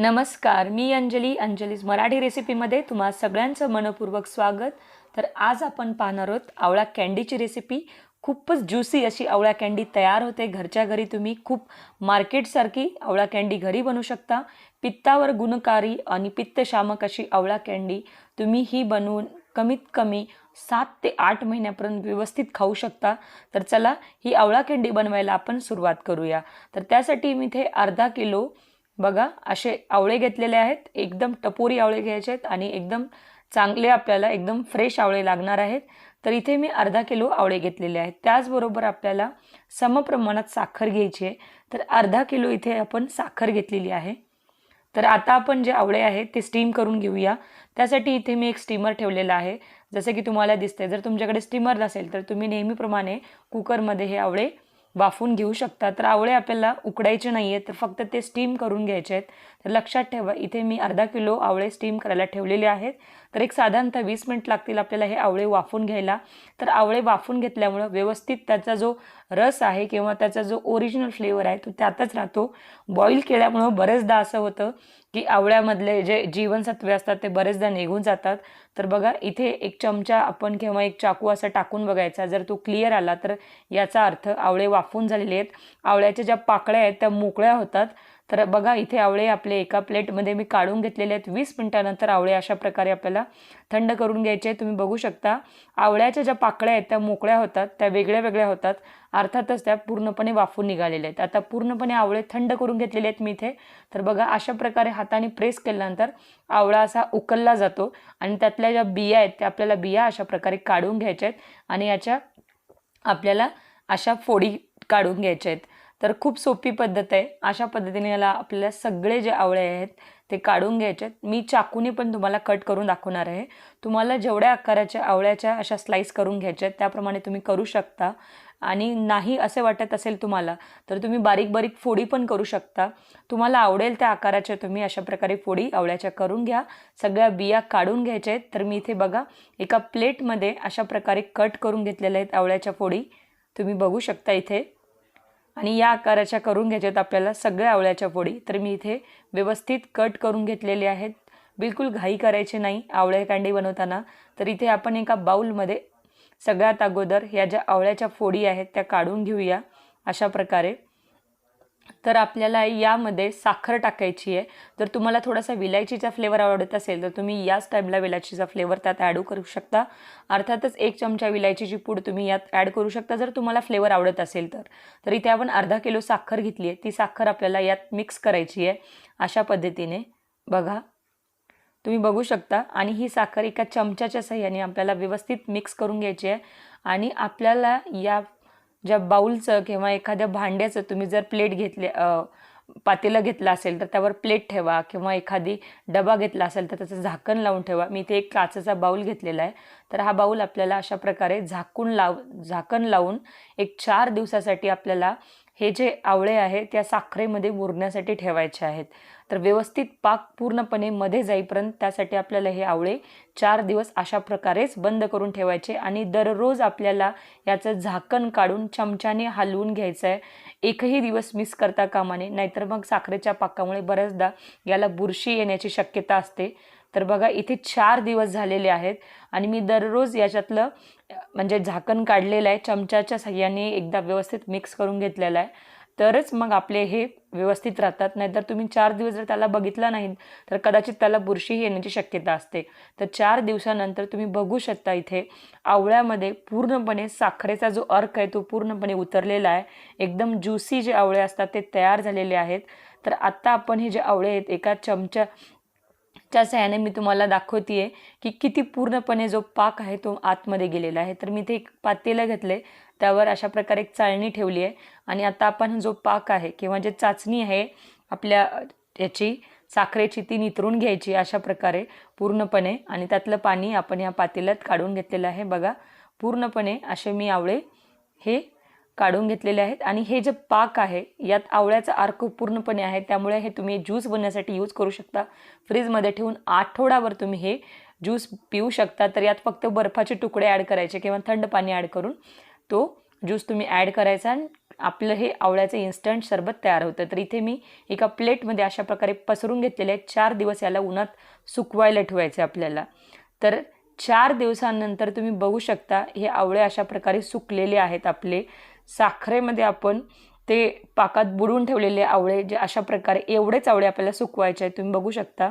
नमस्कार मी अंजली अंजलीज मराठी रेसिपीमध्ये तुम्हा सगळ्यांचं मनपूर्वक स्वागत. तर आज आपण पाहणार आहोत आवळा कँडीची रेसिपी. खूपच ज्युसी अशी आवळा कँडी तयार होते. घरच्या घरी तुम्ही खूप मार्केटसारखी आवळा कँडी घरी बनवू शकता. पित्तावर गुणकारी आणि पित्तशामक अशी आवळा कँडी तुम्ही ही बनवून कमीत कमी सात ते आठ महिन्यापर्यंत व्यवस्थित खाऊ शकता. तर चला ही आवळा कँडी बनवायला आपण सुरुवात करूया. तर त्यासाठी मी इथे अर्धा किलो बघा असे आवळे घेतलेले आहेत एकदम टपोरी आवळे घ्यायचे आहेत आणि एकदम चांगले आपल्याला एकदम फ्रेश आवळे लागणार आहेत. तर इथे मी अर्धा किलो आवळे घेतलेले आहेत. त्याचबरोबर आपल्याला समप्रमाणात साखर घ्यायची आहे. तर अर्धा किलो इथे आपण साखर घेतलेली आहे. तर आता आपण जे आवळे आहेत ते स्टीम करून घेऊया. त्यासाठी इथे मी एक स्टीमर ठेवलेला आहे. जसं की तुम्हाला दिसते जर तुमच्याकडे स्टीमर नसेल तर तुम्ही नेहमीप्रमाणे कुकरमध्ये हे आवळे वाफून घेऊ शकता तर आवळे आपल्याला उकडायचे नाही आहेत तर फक्त ते स्टीम करून घ्यायचे आहेत. तर लक्षात ठेवा इथे मी अर्धा किलो आवळे स्टीम करायला ठेवलेले आहेत. तर एक साधारणतः वीस मिनिट लागतील आपल्याला हे आवळे वाफून घ्यायला. तर आवळे वाफून घेतल्यामुळं व्यवस्थित त्याचा जो रस आहे किंवा त्याचा जो ओरिजिनल फ्लेवर आहे तो त्यातच राहतो. बॉईल केल्यामुळं बरेचदा असं होतं की आवळ्यामधले जे जीवनसत्वे असतात ते बरेचदा निघून जातात. तर बघा इथे एक चमचा आपण किंवा एक चाकू असा टाकून बघायचा. जर तो क्लिअर आला तर याचा अर्थ आवळे वाफून झालेले आहेत. आवळ्याच्या ज्या पाकळ्या आहेत त्या मोकळ्या होतात. तर बघा इथे आवळे आपले एका प्लेटमध्ये मी काढून घेतलेले आहेत. वीस मिनटानंतर आवळे अशा प्रकारे आपल्याला थंड करून घ्यायचे तुम्ही बघू शकता आवळ्याच्या ज्या पाकळ्या आहेत त्या मोकळ्या होतात त्या वेगळ्या वेगळ्या होतात. अर्थातच त्या पूर्णपणे वाफून निघालेल्या आहेत. आता पूर्णपणे आवळे थंड करून घेतलेले आहेत मी इथे. तर बघा अशा प्रकारे हाताने प्रेस केल्यानंतर आवळा असा उकलला जातो आणि त्यातल्या ज्या बिया आहेत त्या आपल्याला बिया अशा प्रकारे काढून घ्यायच्या आहेत आणि याच्या आपल्याला अशा फोडी काढून घ्यायच्या आहेत. तर खूप सोपी पद्धत आहे. अशा पद्धतीने याला आपल्याला सगळे जे आवळे आहेत ते काढून घ्यायचे आहेत. मी चाकूने पण तुम्हाला कट करून दाखवणार आहे. तुम्हाला जेवढ्या आकाराच्या आवळ्याच्या अशा स्लाईस करून घ्यायच्या आहेत त्याप्रमाणे तुम्ही करू शकता. आणि नाही असे वाटत असेल तुम्हाला तर तुम्ही बारीक बारीक फोडी पण करू शकता. तुम्हाला आवडेल त्या आकाराच्या तुम्ही अशा प्रकारे फोडी आवळ्याच्या करून घ्या. सगळ्या बिया काढून घ्यायच्या आहेत. तर मी इथे बघा एका प्लेटमध्ये अशा प्रकारे कट करून घेतलेल्या आहेत आवळ्याच्या फोडी. तुम्ही बघू शकता इथे. आणि या आकाराच्या करून घ्यायच्यात आपल्याला सगळ्या आवळ्याच्या फोडी. तर मी इथे व्यवस्थित कट करून घेतलेले आहेत. बिलकुल घाई करायची नाही आवळ्या कांडी बनवताना. तर इथे आपण एका बाऊलमध्ये सगळ्यात अगोदर ह्या ज्या आवळ्याच्या फोडी आहेत त्या काढून घेऊया अशा प्रकारे. तर आपल्याला यामध्ये साखर टाकायची आहे. जर तुम्हाला थोडासा विलायचीचा फ्लेवर आवडत असेल तर तुम्ही याच टाईमला विलायचीचा फ्लेवर त्यात ॲड करू शकता. अर्थातच एक चमचा विलायचीची पूड तुम्ही यात ॲड करू शकता जर तुम्हाला फ्लेवर आवडत असेल तर. तर इथे आपण अर्धा किलो साखर घेतली आहे. ती साखर आपल्याला यात मिक्स करायची आहे. अशा पद्धतीने बघा. तुम्ही बघू शकता. आणि ही साखर एका चमच्याच्या सहाय्याने आपल्याला व्यवस्थित मिक्स करून घ्यायची आहे. आणि आपल्याला या ज्या बाऊलचं किंवा एखाद्या भांड्याचं तुम्ही जर प्लेट घेतले पातेलं घेतलं असेल तर त्यावर प्लेट ठेवा किंवा एखादी डबा घेतला असेल तर त्याचं झाकण लावून ठेवा. मी इथे एक काचेचा बाऊल घेतलेला आहे. तर हा बाऊल आपल्याला अशा प्रकारे झाकून लाव झाकण लावून एक चार दिवसासाठी आपल्याला हे जे आवळे आहे त्या साखरेमध्ये मुरण्यासाठी ठेवायचे आहेत. तर व्यवस्थित पाक पूर्णपणे मध्ये जाईपर्यंत त्यासाठी आपल्याला हे आवळे चार दिवस अशा प्रकारेच बंद करून ठेवायचे आणि दररोज आपल्याला याचं झाकण काढून चमच्याने हलवून घ्यायचं आहे. एकही दिवस मिस करता कामाने नाहीतर मग साखरेच्या पाकामुळे बऱ्याचदा याला बुरशी येण्याची शक्यता असते. तर बघा इथे चार दिवस झालेले आहेत आणि मी दररोज याच्यातलं म्हणजे झाकण काढलेलं आहे चमच्याच्या सहाय्याने एकदा व्यवस्थित मिक्स करून घेतलेलं आहे. तरच मग आपले हे व्यवस्थित राहतात. नाहीतर तुम्ही चार दिवस जर त्याला बघितला नाही तर कदाचित त्याला बुरशीही येण्याची शक्यता असते. तर चार दिवसानंतर तुम्ही बघू शकता इथे आवळ्यामध्ये पूर्णपणे साखरेचा जो अर्क आहे तो पूर्णपणे उतरलेला आहे. एकदम ज्युसी जे आवळे असतात ते तयार झालेले आहेत. तर आत्ता आपण हे जे आवळे आहेत एका चमच्या च्या सहाय्याने मी तुम्हाला दाखवते की किती पूर्णपणे जो पाक आहे तो आतमध्ये गेलेला आहे. तर मी ते एक पातेलं घेतले त्यावर अशा प्रकारे एक चाळणी ठेवली आहे आणि आता आपण जो पाक आहे किंवा जे चाचणी आहे आपल्या याची साखरेची ती नितरून घ्यायची अशा प्रकारे पूर्णपणे. आणि त्यातलं पाणी आपण या पातेल्यात काढून घेतलेलं आहे. बघा पूर्णपणे असे मी आवळे हे काढून घेतलेले आहेत. आणि हे जे पाक आहे यात आवळ्याचा अर्क पूर्णपणे आहे. त्यामुळे हे तुम्ही ज्यूस बनण्यासाठी यूज करू शकता. फ्रीजमध्ये ठेवून आठवडाभर तुम्ही हे ज्यूस पिऊ शकता. तर यात फक्त बर्फाचे तुकडे ॲड करायचे किंवा थंड पाणी ॲड करून तो ज्यूस तुम्ही ॲड करायचा आणि आपलं हे आवळ्याचं इन्स्टंट सरबत तयार होतं. तर इथे मी एका प्लेटमध्ये अशा प्रकारे पसरून घेतलेले आहेत. चार दिवस याला उन्हात सुकवायला ठेवायचे आपल्याला. तर चार दिवसांनंतर तुम्ही बघू शकता हे आवळे अशा प्रकारे सुकलेले आहेत आपले. साखरेमध्ये आपण ते पाकात बुडवून ठेवलेले आवळे जे अशा प्रकारे एवढेच आवळे आपल्याला सुकवायचे आहेत तुम्ही बघू शकता.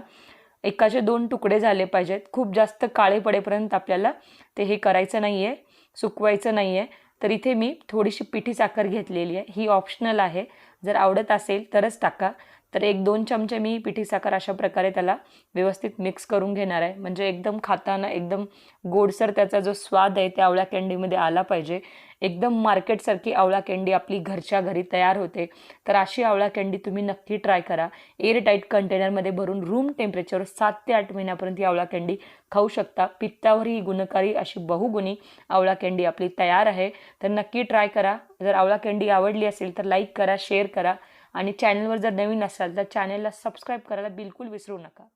एकाचे दोन तुकडे झाले पाहिजेत. खूप जास्त काळे पडेपर्यंत आपल्याला ते हे करायचं नाही आहे सुकवायचं नाही आहे तर इथे मी थोडीशी पिठी साखर घेतलेली आहे. ही ऑप्शनल आहे. जर आवडत असेल तरच टाका. तर एक दोन चमचे मी पिठी साखर अशा प्रकारे त्याला व्यवस्थित मिक्स करून घेणार आहे. म्हणजे एकदम खाताना एकदम गोडसर त्याचा जो स्वाद आहे त्या आवळा कँडीमध्ये आला पाहिजे. एकदम मार्केटसारखी आवळा कँडी आपली घरच्या घरी तयार होते. तर अशी आवळा कँडी तुम्ही नक्की ट्राय करा. एअरटाईट कंटेनरमध्ये भरून रूम टेम्परेचर सात ते आठ महिन्यापर्यंत ही आवळा कँडी खाऊ शकता. पित्तावरही गुणकारी अशी बहुगुणी आवळा कँडी आपली तयार आहे. तर नक्की ट्राय करा. जर आवळा कँडी आवडली असेल तर लाईक करा शेअर करा. आणि चॅनलवर जर नवीन असाल तर चॅनलला सबस्क्राईब करायला बिलकुल विसरू नका.